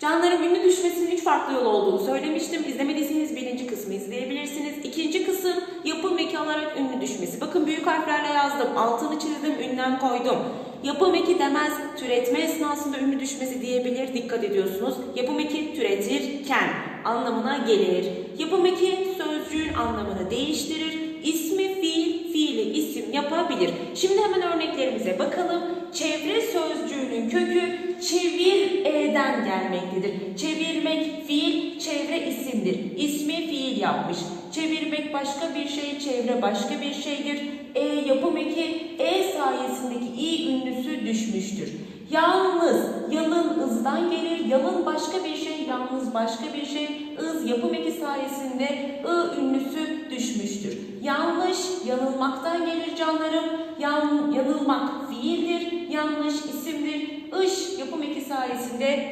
Canlarım ünlü düşmesinin üç farklı yol olduğunu söylemiştim. İzlemediyseniz birinci kısmı izleyebilirsiniz. İkinci kısım yapım eki alarak ünlü düşmesi. Bakın büyük harflerle yazdım. Altını çizdim, ünlem koydum. Yapım eki demez, türetme esnasında ünlü düşmesi diyebilir. Dikkat ediyorsunuz. Yapım eki türetirken anlamına gelir. Yapım eki sözcüğün anlamını değiştirir. İsmi fiil, fiili isim yapabilir. Şimdi hemen örneklerimize bakalım. Çevre sözcüğünün kökü çevir e'den gelmektedir. Çevirmek fiil, çevre isimdir. İsmi fiil yapmış. Çevirmek başka bir şey, çevre başka bir şeydir. E yapım eki e sayesindeki i ünlüsü düşmüştür. Yalnız, yalın ızdan gelir. Yalın başka bir şey, yalnız başka bir şey. Iz yapım eki sayesinde ı ünlüsü düşmüştür. Yanlış, yanılmaktan gelir canlarım. Yan, yanılmak fiildir. Yanlış isimdir. Iş yapım eki sayesinde